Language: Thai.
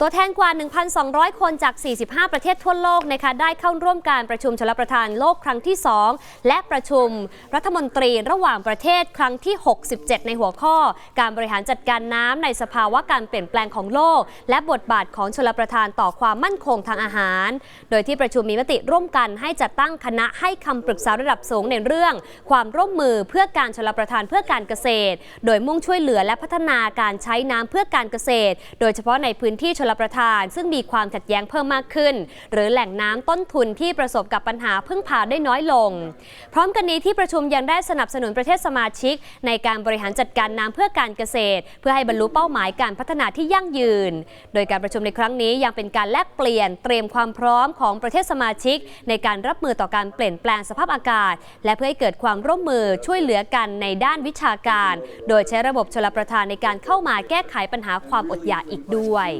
ตัวแทนกว่า 1,200 คนจาก 45 ประเทศทั่วโลกนะคะได้เข้าร่วมการประชุมชลประทานโลกครั้งที่ 2 และประชุมรัฐมนตรีระหว่างประเทศครั้งที่ 67 ในหัวข้อ การบริหารจัดการน้ำในสภาวะการเปลี่ยนแปลงของโลก และบทบาทของชลประทานต่อความมั่นคงทางอาหาร โดยที่ประชุมมีมติร่วมกันให้จัดตั้งคณะให้คำปรึกษาระดับสูงในเรื่อง ความร่วมมือเพื่อการชลประทานเพื่อการเกษตร โดยมุ่งช่วยเหลือและพัฒนาการใช้น้ำเพื่อการเกษตร โดยเฉพาะในพื้นที่ชลประทาน ซึ่งมีความขัดแย้งเพิ่มมากขึ้น หรือแหล่งน้ำต้นทุนที่ประสบกับปัญหาพึ่งพาได้น้อยลง พร้อมกันนี้ที่ประชุมยังได้สนับสนุนประเทศสมาชิก ในการบริหารจัดการน้ำเพื่อการเกษตร เพื่อให้บรรลุเป้าหมายการพัฒนาที่ยั่งยืน โดยการประชุมในครั้งนี้ยังเป็นการแลกเปลี่ยนเตรียมความพร้อมของประเทศสมาชิก ในการรับมือต่อการเปลี่ยนแปลงสภาพอากาศ และเพื่อให้เกิดความร่วมมือช่วยเหลือกันในด้านวิชาการ โดยใช้ระบบชลประทานในการเข้ามาแก้ไขปัญหาความอดอยากอีกด้วย